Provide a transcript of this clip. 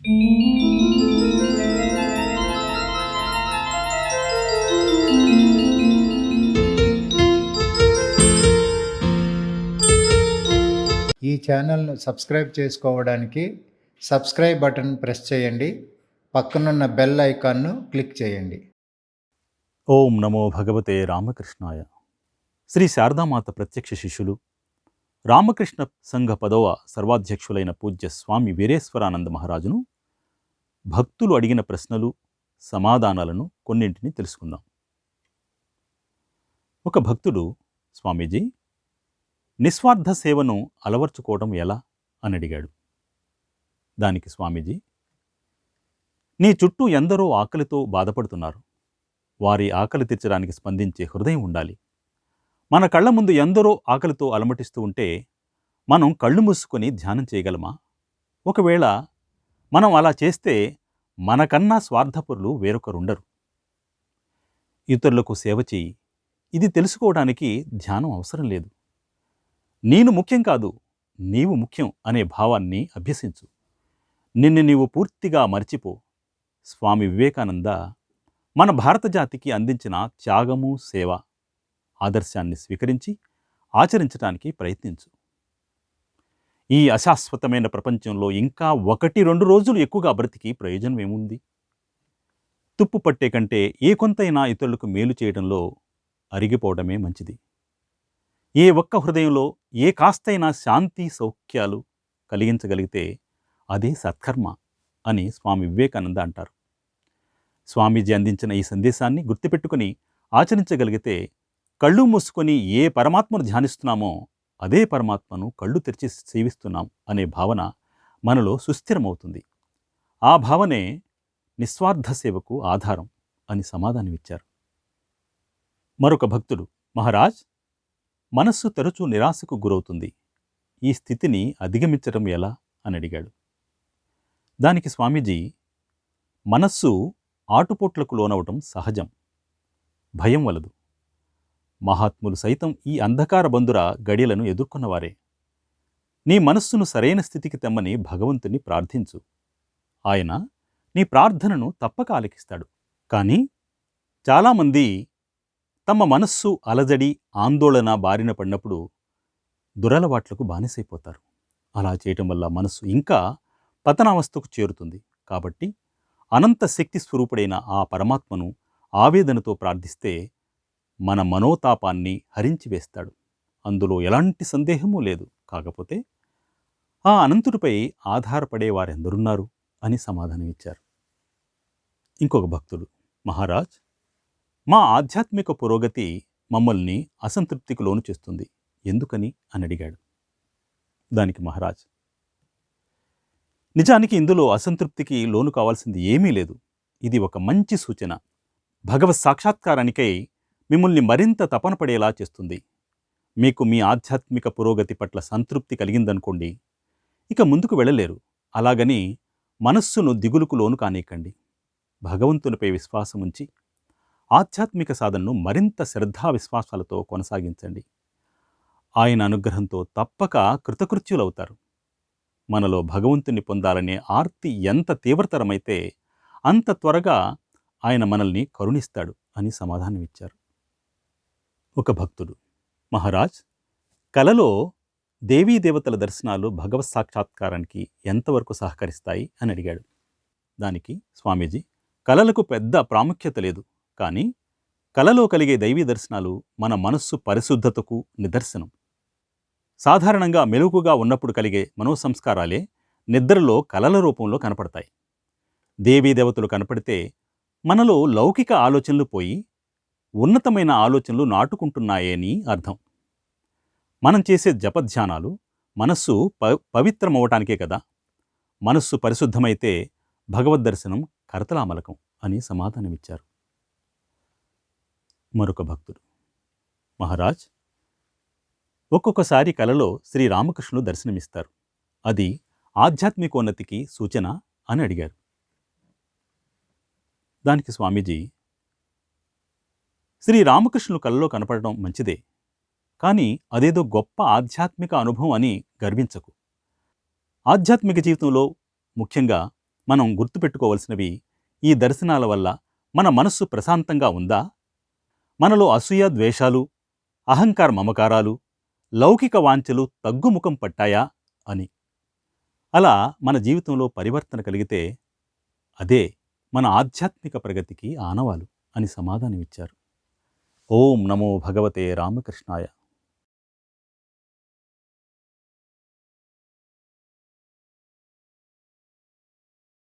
ఈ ఛానల్ను సబ్స్క్రైబ్ చేసుకోవడానికి సబ్స్క్రైబ్ బటన్ ప్రెస్ చేయండి. పక్కనున్న బెల్ ఐకాన్ను క్లిక్ చేయండి. ఓం నమో భగవతే రామకృష్ణాయ. శ్రీ శారదామాత ప్రత్యక్ష శిష్యులు రామకృష్ణ సంఘ పదవ సర్వాధ్యక్షులైన పూజ్య స్వామి వీరేశ్వరానంద మహారాజును భక్తులు అడిగిన ప్రశ్నలు సమాధానాలను కొన్నింటిని తెలుసుకుందాం. ఒక భక్తుడు స్వామీజీ నిస్వార్థ సేవను అలవర్చుకోవడం ఎలా? అని అడిగాడు. దానికి స్వామీజీ నీ చుట్టూ ఎందరో ఆకలితో బాధపడుతున్నారు. వారి ఆకలి తీర్చడానికి స్పందించే హృదయం ఉండాలి. మన కళ్ళ ముందు ఎందరో ఆకలితో అలమటిస్తూ ఉంటే మనం కళ్ళు మూసుకొని ధ్యానం చేయగలమా? ఒకవేళ మనం అలా చేస్తే మనకన్నా స్వార్థపరులు వేరొకరుండరు. ఇతరులకు సేవ చేయి. ఇది తెలుసుకోవడానికి ధ్యానం అవసరం లేదు. నేను ముఖ్యం కాదు నీవు ముఖ్యం అనే భావాన్ని అభ్యసించు. నిన్ను నీవు పూర్తిగా మర్చిపో. స్వామి వివేకానంద మన భారత జాతికి అందించిన త్యాగము సేవ ఆదర్శాన్ని స్వీకరించి ఆచరించడానికి ప్రయత్నించు. ఈ అశాశ్వతమైన ప్రపంచంలో ఇంకా ఒకటి రెండు రోజులు ఎక్కువగా బ్రతికి ప్రయోజనం ఏముంది? తుప్పు పట్టే కంటే ఏ కొంతైనా ఇతరులకు మేలు చేయడంలో అరిగిపోవడమే మంచిది. ఏ ఒక్క హృదయంలో ఏ కాస్తైనా శాంతి సౌఖ్యాలు కలిగించగలిగితే అదే సత్కర్మ అని స్వామి వివేకానంద అంటారు. స్వామీజీ అందించిన ఈ సందేశాన్ని గుర్తుపెట్టుకుని ఆచరించగలిగితే కళ్ళు మూసుకొని ఏ పరమాత్మను ధ్యానిస్తున్నామో అదే పరమాత్మను కళ్ళు తెరిచి సేవిస్తున్నాం అనే భావన మనలో సుస్థిరమవుతుంది. ఆ భావనే నిస్వార్థ సేవకు ఆధారం అని సమాధానమిచ్చారు. మరొక భక్తుడు మహారాజ్ మనస్సు తరచూ నిరాశకు గురవుతుంది. ఈ స్థితిని అధిగమించడం ఎలా? అని అడిగాడు. దానికి స్వామీజీ మనస్సు ఆటుపోట్లకు లోనవటం సహజం. భయం వలదు. మహాత్ములు సైతం ఈ అంధకార బంధుర గడియలను ఎదుర్కొన్నవారే. నీ మనస్సును సరైన స్థితికి తెమ్మని భగవంతుని ప్రార్థించు. ఆయన నీ ప్రార్థనను తప్పక ఆలకిస్తాడు. కానీ చాలామంది తమ మనస్సు అలజడి ఆందోళన బారిన పడినప్పుడు దురలవాట్లకు బానిసైపోతారు. అలా చేయటం వల్ల మనస్సు ఇంకా పతనావస్థకు చేరుతుంది. కాబట్టి అనంత శక్తి స్వరూపుడైన ఆ పరమాత్మను ఆవేదనతో ప్రార్థిస్తే మన మనోతాపాన్ని హరించి వేస్తాడు అందులో ఎలాంటి సందేహమూ లేదు. కాకపోతే ఆ అనంతుడిపై ఆధారపడే వారెందరున్నారు అని సమాధానమిచ్చారు. ఇంకొక భక్తుడు మహారాజ్ మా ఆధ్యాత్మిక పురోగతి మమ్మల్ని అసంతృప్తికి లోను చేస్తుంది. ఎందుకని? అని అడిగాడు. దానికి మహారాజ్ నిజానికి ఇందులో అసంతృప్తికి లోను కావాల్సింది ఏమీ లేదు. ఇది ఒక మంచి సూచన. భగవత్ సాక్షాత్కారానికై మిమ్మల్ని మరింత తపన పడేలా చేస్తుంది. మీకు మీ ఆధ్యాత్మిక పురోగతి పట్ల సంతృప్తి కలిగిందనుకోండి ఇక ముందుకు వెళ్ళలేరు. అలాగని మనస్సును దిగులుకు లోను కానీకండి భగవంతునిపై విశ్వాసం ఉంచి ఆధ్యాత్మిక సాధనను మరింత శ్రద్ధా విశ్వాసాలతో కొనసాగించండి. ఆయన అనుగ్రహంతో తప్పక కృతకృత్యులవుతారు. మనలో భగవంతుని పొందాలనే ఆర్తి ఎంత తీవ్రతరమైతే అంత త్వరగా ఆయన మనల్ని కరుణిస్తాడు అని సమాధానమిచ్చారు. ఒక భక్తుడు. మహారాజ్ కలలో దేవీ దేవతల దర్శనాలు భగవత్ సాక్షాత్కారానికి ఎంతవరకు సహకరిస్తాయి అని అడిగాడు. దానికి స్వామీజీ కలలకు పెద్ద ప్రాముఖ్యత లేదు కానీ కలలో కలిగే దైవీ దర్శనాలు మన మనస్సు పరిశుద్ధతకు నిదర్శనం. సాధారణంగా మెలుగుగా ఉన్నప్పుడు కలిగే మనోసంస్కారాలే నిద్రలో కలల రూపంలో కనపడతాయి. దేవీ దేవతలు కనపడితే మనలో లౌకిక ఆలోచనలు పోయి ఉన్నతమైన ఆలోచనలు నాటుకుంటున్నాయని అర్థం. మనం చేసే జపధ్యానాలు మనస్సు ప పవిత్రమవటానికే కదా. మనస్సు పరిశుద్ధమైతే భగవద్ దర్శనం కరతలామలకం అని సమాధానమిచ్చారు. మరొక భక్తుడు. మహారాజ్ ఒక్కొక్కసారి కలలో శ్రీరామకృష్ణుడు దర్శనమిస్తారు. అది ఆధ్యాత్మికోన్నతికి సూచన అని అడిగారు. దానికి స్వామీజీ శ్రీరామకృష్ణులు కళ్ళలో కనపడడం మంచిదే. కానీ అదేదో గొప్ప ఆధ్యాత్మిక అనుభవం అని గర్వించకు. ఆధ్యాత్మిక జీవితంలో ముఖ్యంగా మనం గుర్తుపెట్టుకోవలసినవి ఈ దర్శనాల వల్ల మన మనస్సు ప్రశాంతంగా ఉందా? మనలో అసూయ ద్వేషాలు అహంకార మమకారాలు లౌకిక వాంఛలు తగ్గుముఖం పట్టాయా అని. అలా మన జీవితంలో పరివర్తన కలిగితే అదే మన ఆధ్యాత్మిక ప్రగతికి ఆనవాలు అని సమాధానమిచ్చారు. ఓం నమో భగవతే రామకృష్ణాయ